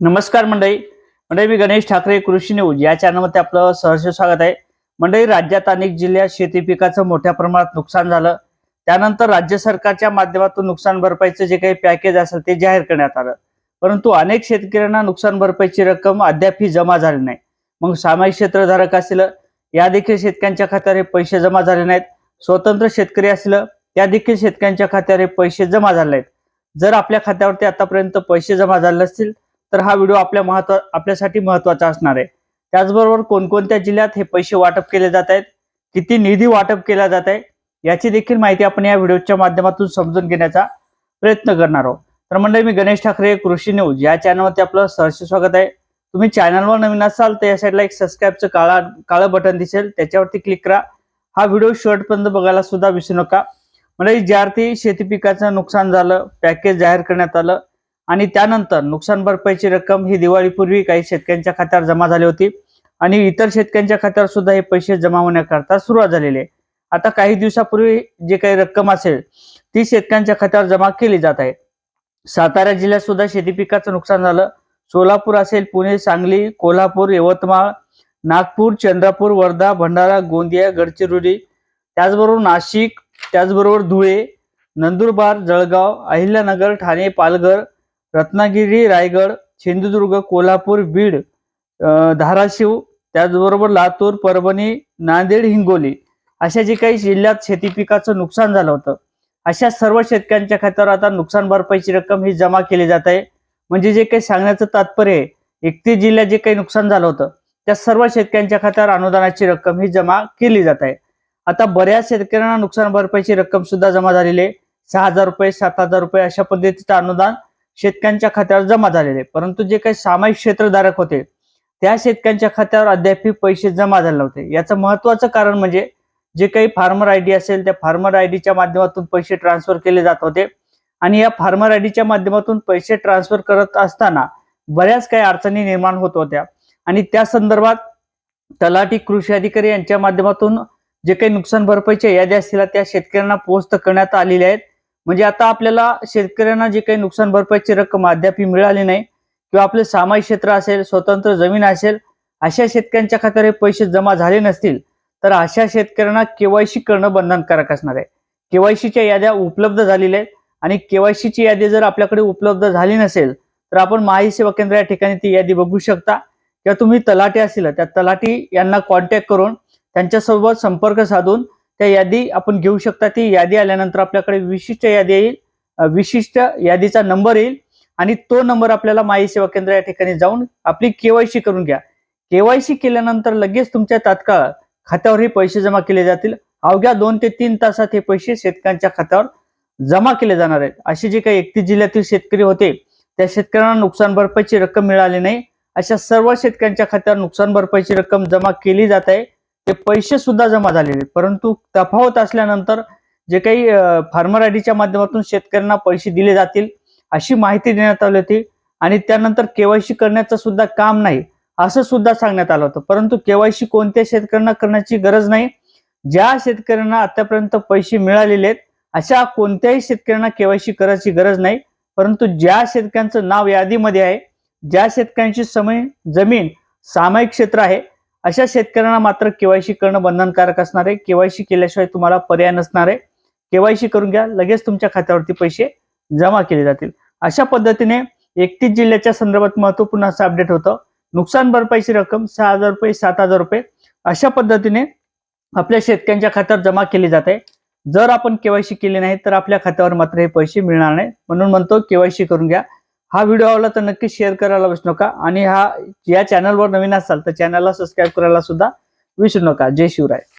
नमस्कार मंडळी. मंडळी मी गणेश ठाकरे कृषी न्यूज या चॅनलमध्ये आपलं सहर्ष स्वागत आहे. मंडळी राज्यात अनेक जिल्ह्यात शेती पिकाचं मोठ्या प्रमाणात नुकसान झालं. त्यानंतर राज्य सरकारच्या माध्यमातून नुकसान भरपाईचं जे काही पॅकेज असेल ते जाहीर करण्यात आलं. परंतु अनेक शेतकऱ्यांना नुकसान भरपाईची रक्कम अद्यापही जमा झाली नाही. मग सामायिक क्षेत्रधारक असलं या देखील शेतकऱ्यांच्या खात्यावर हे पैसे जमा झाले नाहीत. स्वतंत्र शेतकरी असलं त्या देखील शेतकऱ्यांच्या खात्यावर हे पैसे जमा झाले नाहीत. जर आपल्या खात्यावरती आतापर्यंत पैसे जमा झाले नसतील तर हा व्हिडिओ आपल्या महत्त्व आपल्यासाठी महत्त्वाचा असणार आहे. त्याचबरोबर कोणकोणत्या जिल्ह्यात हे पैसे वाटप केले जात आहेत किती निधी वाटप केला जात आहे याची देखील माहिती आपण या व्हिडिओच्या माध्यमातून समजून घेण्याचा प्रयत्न करणार आहोत. तर मंडळी मी गणेश ठाकरे कृषी न्यूज या चॅनलवरती आपलं सहर्ष स्वागत आहे. तुम्ही चॅनलवर नवीन असाल तर या साईडला एक सबस्क्राईबचं काळा काळं बटन दिसेल. त्याच्यावरती क्लिक करा. हा व्हिडिओ शेवटपर्यंत बघायला सुद्धा विसरू नका. म्हणजे ज्या अर्थी शेती पिकाचं नुकसान झालं पॅकेज जाहीर करण्यात आलं आणि त्यानंतर नुकसान भरपाईची रक्कम ही दिवाळीपूर्वी काही शेतकऱ्यांच्या खात्यावर जमा झाली होती. आणि इतर शेतकऱ्यांच्या खात्यावर सुद्धा हे पैसे जमा होण्याकरता सुरुवात झालेली आहे. आता काही दिवसापूर्वी जे काही रक्कम असेल ती शेतकऱ्यांच्या खात्यावर जमा केली जात आहे. सातारा जिल्ह्यात सुद्धा शेती पिकाचं नुकसान झालं. सोलापूर असेल पुणे सांगली कोल्हापूर यवतमाळ नागपूर चंद्रपूर वर्धा भंडारा गोंदिया गडचिरोली त्याचबरोबर नाशिक त्याचबरोबर धुळे नंदुरबार जळगाव अहिल्यानगर ठाणे पालघर रत्नागिरी रायगड सिंधुदुर्ग कोल्हापूर बीड धाराशिव त्याचबरोबर लातूर परभणी नांदेड हिंगोली अशा जे काही जिल्ह्यात शेती पिकाचं नुकसान झालं होतं अशा सर्व शेतकऱ्यांच्या खात्यावर आता नुकसान भरपाईची रक्कम ही जमा केली जात आहे. म्हणजे जे काही सांगण्याचं तात्पर्य आहे एकतीस जिल्ह्यात जे काही नुकसान झालं होतं त्या सर्व शेतकऱ्यांच्या खात्यावर अनुदानाची रक्कम ही जमा केली जात आहे. आता बऱ्याच शेतकऱ्यांना नुकसान भरपाईची रक्कम सुद्धा जमा झालेली आहे. सहा हजार रुपये सात हजार रुपये अशा पद्धतीचं अनुदान शेतकऱ्यांच्या खात्यावर जमा झालेले. आहे. परंतु जे काही सामायिक क्षेत्रधारक होते त्या शेतकऱ्यांच्या खात्यावर अद्यापही पैसे जमा झाले नव्हते. याचं महत्वाचं कारण म्हणजे जे काही फार्मर आय डी असेल त्या फार्मर आय डीच्या माध्यमातून पैसे ट्रान्सफर केले जात होते. आणि या फार्मर आय डीच्या माध्यमातून पैसे ट्रान्सफर करत असताना बऱ्याच काही अडचणी निर्माण होत होत्या. आणि त्या संदर्भात तलाठी कृषी अधिकारी यांच्या माध्यमातून जे काही नुकसान भरपाईच्या याद्या असतील त्या शेतकऱ्यांना पोस्ट करण्यात आलेल्या आहेत. म्हणजे आता आपल्याला शेतकऱ्यांना जे काही नुकसान भरपाईची रक्कम अद्याप मिळाली नाही किंवा आपले सामायिक क्षेत्र असेल स्वतंत्र जमीन असेल अशा शेतकऱ्यांच्या खात्यावर हे पैसे जमा झाले नसतील तर अशा शेतकऱ्यांना केवायसी करणं बंधनकारक असणार आहे. केवायसीच्या याद्या उपलब्ध झालेल्या आहेत आणि केवायसीची यादी जर आपल्याकडे उपलब्ध झाली नसेल तर आपण माही सेवा केंद्र या ठिकाणी ती यादी बघू शकता. किंवा तुम्ही तलाठी असेल त्या तलाठी यांना कॉन्टॅक्ट करून त्यांच्यासोबत संपर्क साधून त्या यादी आपण घेऊ शकता. ती यादी आल्यानंतर आपल्याकडे विशिष्ट यादी येईल. विशिष्ट यादीचा नंबर येईल आणि तो नंबर आपल्याला माई सेवा केंद्र या ठिकाणी जाऊन आपली केवायसी करून घ्या. केवायसी केल्यानंतर लगेच तुमच्या तात्काळ खात्यावर हे पैसे जमा केले जातील. अवघ्या दोन ते तीन तासात हे पैसे शेतकऱ्यांच्या खात्यावर जमा केले जाणार आहेत. असे जे काही एकतीस जिल्ह्यातील शेतकरी होते त्या शेतकऱ्यांना नुकसान भरपाईची रक्कम मिळाली नाही. अशा सर्व शेतकऱ्यांच्या खात्यावर नुकसान भरपाईची रक्कम जमा केली जात आहे. ते पैसे सुद्धा जमा झालेले. आहेत. परंतु तफावत असल्यानंतर जे काही फार्मर आयडीच्या माध्यमातून शेतकऱ्यांना पैसे दिले जातील अशी माहिती देण्यात आली होती. आणि त्यानंतर केवायसी करण्याचं सुद्धा काम नाही असं सुद्धा सांगण्यात आलं होतं. परंतु केवायसी कोणत्या शेतकऱ्यांना करण्याची गरज नाही. ज्या शेतकऱ्यांना आतापर्यंत पैसे मिळालेले आहेत अशा कोणत्याही शेतकऱ्यांना केवायसी करायची गरज नाही. परंतु ज्या शेतकऱ्यांचं नाव यादीमध्ये आहे ज्या शेतकऱ्यांची समय जमीन सामायिक क्षेत्र आहे अशा शेतकऱ्यांना मात्र केवायसी करणं बंधनकारक असणार आहे. केवायसी केल्याशिवाय तुम्हाला पर्याय नसणार आहे. केवायसी करून घ्या. लगेच तुमच्या खात्यावरती पैसे जमा केले जातील. अशा पद्धतीने एकतीस जिल्ह्याच्या संदर्भात महत्त्वपूर्ण असं अपडेट होतं. नुकसान भरपाईची रक्कम सहा हजार रुपये सात हजार रुपये. अशा पद्धतीने आपल्या शेतकऱ्यांच्या खात्यावर जमा केली जाते जर आपण केवायसी केली नाही तर आपल्या खात्यावर मात्र हे पैसे मिळणार नाही. म्हणून म्हणतो केवायसी करून घ्या. हा व्हिडिओ आवडला तर नक्की शेअर करायला विसरू नका. आणि हा या चॅनलवर नवीन असाल तर चॅनलला सबस्क्राईब करायला सुद्धा विसरू नका. जय शिवराय.